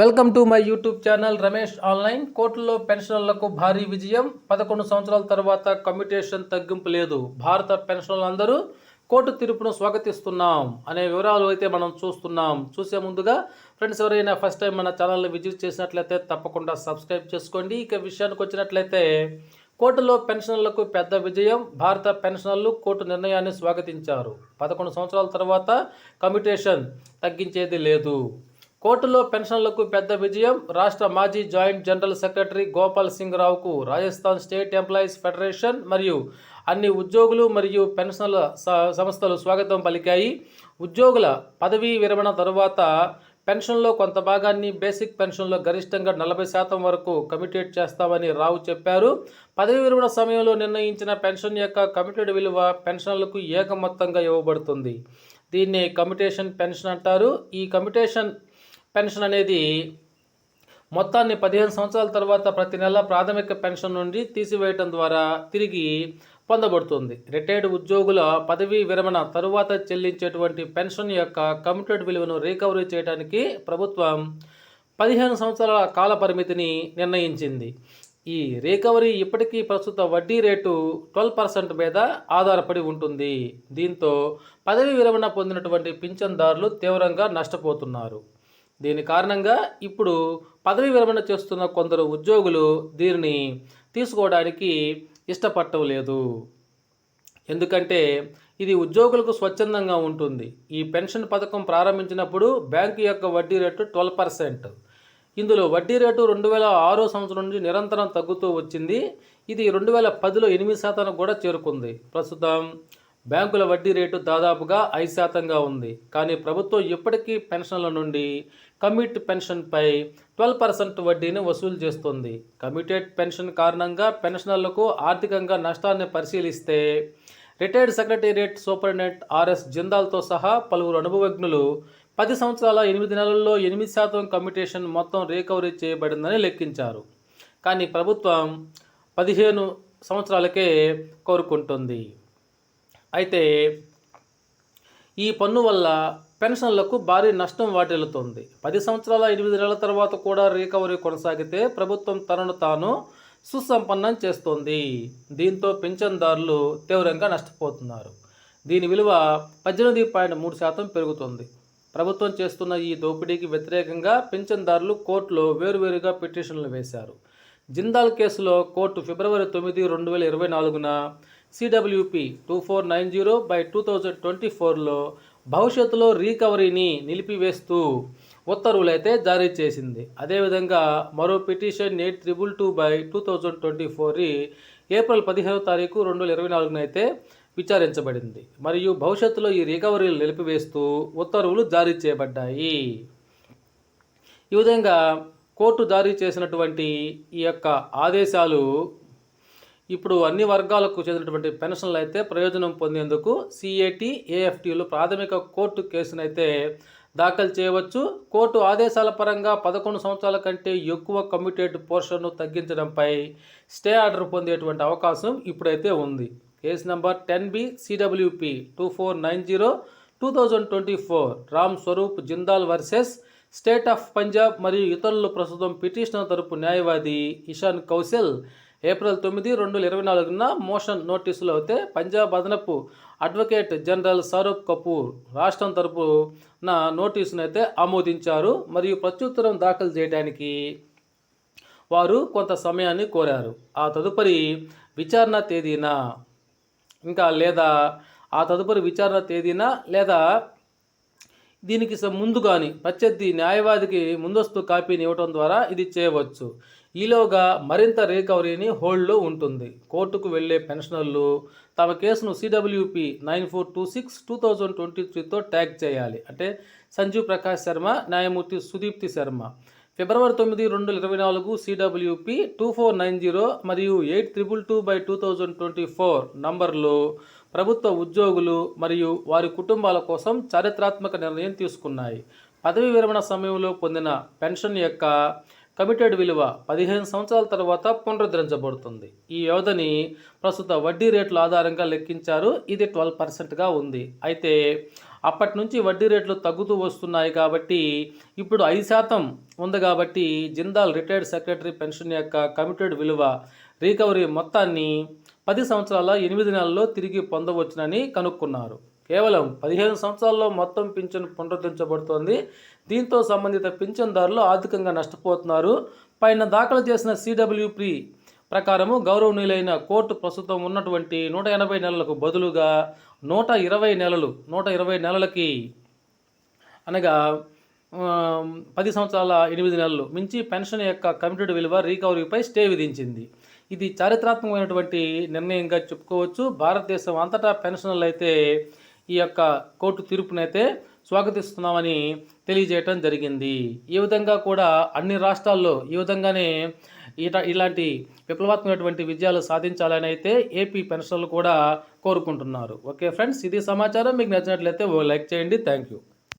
Welcome to my YouTube channel Ramesh online కోర్టులో పెన్షనర్లకు భారీ విజయం. పదకొండు సంవత్సరాల తర్వాత కమ్యూటేషన్ తగ్గింపు లేదు. భారత పెన్షనర్లందరూ కోర్టు తీర్పును స్వాగతిస్తున్నాం అనే వివరాలు అయితే మనం చూస్తున్నాం. చూసే ముందుగా ఫ్రెండ్స్ ఎవరైనా ఫస్ట్ టైం మన ఛానల్ని విజిట్ చేసినట్లయితే తప్పకుండా సబ్స్క్రైబ్ చేసుకోండి. ఇక విషయానికి వచ్చినట్లయితే కోర్టులో పెన్షనర్లకు పెద్ద విజయం. భారత పెన్షనర్లు కోర్టు నిర్ణయాన్ని స్వాగతించారు. పదకొండు సంవత్సరాల తర్వాత కమ్యూటేషన్ తగ్గించేది లేదు. కోర్టులో పెన్షన్లకు పెద్ద విజయం. రాష్ట్ర మాజీ joint general secretary Gopal Singh రావుకు రాజస్థాన్ స్టేట్ ఎంప్లాయీస్ ఫెడరేషన్ మరియు అన్ని ఉద్యోగులు మరియు పెన్షన్ల స- సంస్థలు స్వాగతం పలికాయి. ఉద్యోగుల పదవీ విరమణ తరువాత పెన్షన్లో కొంత భాగాన్ని బేసిక్ పెన్షన్లో గరిష్టంగా నలభై శాతం వరకు కమిటేట్ చేస్తామని రావు చెప్పారు. పదవీ విరమణ సమయంలో నిర్ణయించిన పెన్షన్ యొక్క కమిటెడ్ విలువ పెన్షన్లకు ఏకమొత్తంగా ఇవ్వబడుతుంది. దీన్ని కమిటేషన్ పెన్షన్ అంటారు. ఈ కమిటేషన్ పెన్షన్ అనేది మొత్తాన్ని పదిహేను సంవత్సరాల తర్వాత ప్రతి నెల ప్రాథమిక పెన్షన్ నుండి తీసివేయటం ద్వారా తిరిగి పొందబడుతుంది. రిటైర్డ్ ఉద్యోగుల పదవీ విరమణ తరువాత చెల్లించేటువంటి పెన్షన్ యొక్క కమిటెడ్ విలువను రీకవరీ చేయడానికి ప్రభుత్వం పదిహేను సంవత్సరాల కాల పరిమితిని నిర్ణయించింది. ఈ రికవరీ ఇప్పటికీ ప్రస్తుత వడ్డీ రేటు ట్వెల్వ్ పర్సెంట్ మీద ఆధారపడి ఉంటుంది. దీంతో పదవీ విరమణ పొందినటువంటి పింఛన్దారులు తీవ్రంగా నష్టపోతున్నారు. దీని కారణంగా ఇప్పుడు పదవి విరమణ చేస్తున్న కొందరు ఉద్యోగులు దీనిని తీసుకోవడానికి ఇష్టపడటం లేదు. ఎందుకంటే ఇది ఉద్యోగులకు స్వచ్ఛందంగా ఉంటుంది. ఈ పెన్షన్ పథకం ప్రారంభించినప్పుడు బ్యాంకు యొక్క వడ్డీ రేటు ట్వెల్వ్ పర్సెంట్. ఇందులో వడ్డీ రేటు రెండు వేల ఆరో సంవత్సరం నుంచి నిరంతరం తగ్గుతూ వచ్చింది. ఇది రెండు వేల పదిలో ఎనిమిది శాతానికి కూడా చేరుకుంది. ప్రస్తుతం బ్యాంకుల వడ్డీ రేటు దాదాపుగా ఐదు శాతంగా ఉంది. కానీ ప్రభుత్వం ఇప్పటికీ పెన్షన్ల నుండి కమిట్ పెన్షన్పై ట్వెల్వ్ పర్సెంట్ వడ్డీని వసూలు చేస్తుంది. కమిటెడ్ పెన్షన్ కారణంగా పెన్షనర్లకు ఆర్థికంగా నష్టాన్ని పరిశీలిస్తే retired secretariat superintendent R S జిందాల్తో సహా పలువురు అనుభవజ్ఞులు పది సంవత్సరాల ఎనిమిది నెలల్లో ఎనిమిది శాతం కమిటేషన్ మొత్తం రికవరీ చేయబడిందని లెక్కించారు. కానీ ప్రభుత్వం పదిహేను సంవత్సరాలకే కోరుకుంటుంది. అయితే ఈ పన్ను వల్ల పెన్షన్లకు భారీ నష్టం వాటిల్లుతోంది. పది సంవత్సరాల ఎనిమిది నెలల తర్వాత కూడా రికవరీ కొనసాగితే ప్రభుత్వం తనను తాను సుసంపన్నం చేస్తోంది. దీంతో పింఛన్దారులు తీవ్రంగా నష్టపోతున్నారు. దీని విలువ పద్దెనిమిది పాయింట్ మూడు శాతం పెరుగుతుంది. ప్రభుత్వం చేస్తున్న ఈ దోపిడీకి వ్యతిరేకంగా పింఛన్దారులు కోర్టులో వేరువేరుగా పిటిషన్లు వేశారు. జిందాల్ కేసులో కోర్టు ఫిబ్రవరి తొమ్మిది రెండు వేల ఇరవై నాలుగున CWP two four nine zero by two thousand twenty ఫోర్లో భవిష్యత్తులో రీకవరీని నిలిపివేస్తూ ఉత్తర్వులైతే జారీ చేసింది. అదేవిధంగా మరో petition eight triple two by two thousand twenty four April పదిహేనవ తారీఖు రెండు వేల ఇరవై నాలుగున అయితే విచారించబడింది. మరియు భవిష్యత్తులో ఈ రికవరీలు నిలిపివేస్తూ ఉత్తర్వులు జారీ చేయబడ్డాయి. ఈ విధంగా కోర్టు జారీ చేసినటువంటి ఈ యొక్క ఆదేశాలు ఇప్పుడు అన్ని వర్గాలకు చెందినటువంటి పెన్షన్లు అయితే ప్రయోజనం పొందేందుకు సిఏటి ఏఎఫ్టీలు ప్రాథమిక కోర్టు కేసునైతే దాఖలు చేయవచ్చు. కోర్టు ఆదేశాల పరంగా పదకొండు సంవత్సరాల కంటే ఎక్కువ కమిటెడ్ పోర్షన్ను తగ్గించడంపై స్టే ఆర్డర్ పొందేటువంటి అవకాశం ఇప్పుడైతే ఉంది. Case number ten B CWP two four nine zero two thousand twenty four Ram Swaroop Jindal versus state of Punjab మరియు ఇతరులు ప్రస్తుతం పిటిషనర్ తరపు న్యాయవాది ఇషాన్ కౌశల్ ఏప్రిల్ తొమ్మిది రెండు వేల ఇరవై నాలుగున మోషన్ నోటీసులో అయితే పంజాబ్ అదనపు అడ్వకేట్ జనరల్ సౌరభ్ కపూర్ రాష్ట్రం తరపున నోటీసును అయితే ఆమోదించారు. మరియు ప్రత్యుత్తరం దాఖలు చేయడానికి వారు కొంత సమయాన్ని కోరారు. ఆ తదుపరి విచారణ తేదీన ఇంకా లేదా ఆ తదుపరి విచారణ తేదీన లేదా దీనికి స- ముందు కానీ ప్రత్యర్థి న్యాయవాదికి ముందస్తు కాపీని ఇవ్వటం ద్వారా ఇది చేయవచ్చు. ఈలోగా మరింత రికవరీని హోల్డ్లో ఉంటుంది. కోర్టుకు వెళ్ళే పెన్షనర్లు తమ కేసును CWP nine four two six two thousand twenty త్రీతో tag చేయాలి. అంటే సంజీవ్ ప్రకాష్ శర్మ న్యాయమూర్తి సుదీప్తి శర్మ. ఫిబ్రవరి తొమ్మిది రెండు వేల ఇరవై నాలుగు CWP two four nine zero మరియు eight triple two by two thousand twenty four నంబర్లో ప్రభుత్వ ఉద్యోగులు మరియు వారి కుటుంబాల కోసం చారిత్రాత్మక నిర్ణయం తీసుకున్నాయి. పదవి విరమణ సమయంలో పొందిన పెన్షన్ యొక్క కమిటెడ్ విలువ పదిహేను సంవత్సరాల తర్వాత పునరుద్ధరించబడుతుంది. ఈ వ్యవధిని ప్రస్తుత వడ్డీ రేట్ల ఆధారంగా లెక్కించారు. ఇది ట్వెల్వ్ పర్సెంట్గా ఉంది. అయితే అప్పటి నుంచి వడ్డీ రేట్లు తగ్గుతూ వస్తున్నాయి కాబట్టి ఇప్పుడు ఐదు శాతం ఉంది కాబట్టి జిందాల్ రిటైర్డ్ సెక్రటరీ పెన్షన్ యొక్క కమిటెడ్ విలువ రికవరీ మొత్తాన్ని పది సంవత్సరాల ఎనిమిది నెలల్లో తిరిగి పొందవచ్చునని కనుక్కున్నారు. కేవలం పదిహేను సంవత్సరాల్లో మొత్తం పింఛను పునరుద్ధరించబడుతోంది. దీంతో సంబంధిత పింఛన్దారులు ఆర్థికంగా నష్టపోతున్నారు. పైన దాఖలు చేసిన సిడబ్ల్యూపి ప్రకారము గౌరవనీయులైన కోర్టు ప్రస్తుతం ఉన్నటువంటి నూట ఎనభై నెలలకు బదులుగా నూట ఇరవై నెలలు నూట ఇరవై నెలలకి అనగా పది సంవత్సరాల ఎనిమిది నెలలు మించి పెన్షన్ యొక్క కమిటెడ్ విలువ రీకవరీపై స్టే విధించింది. ఇది చారిత్రాత్మకమైనటువంటి నిర్ణయంగా చెప్పుకోవచ్చు. భారతదేశం అంతటా పెన్షనర్లు అయితే ఈ యొక్క కోర్టు తీర్పునైతే స్వాగతిస్తున్నామని తెలియజేయటం జరిగింది. ఈ విధంగా కూడా అన్ని రాష్ట్రాల్లో ఈ విధంగానే ఇట ఇలాంటి విప్లవాత్మకమైనటువంటి విజయాలు సాధించాలని అయితే ఏపీ పెన్షన్లు కూడా కోరుకుంటున్నారు. ఓకే ఫ్రెండ్స్ ఇది సమాచారం. మీకు నచ్చినట్లయితే ఓ లైక్ చేయండి. Thank you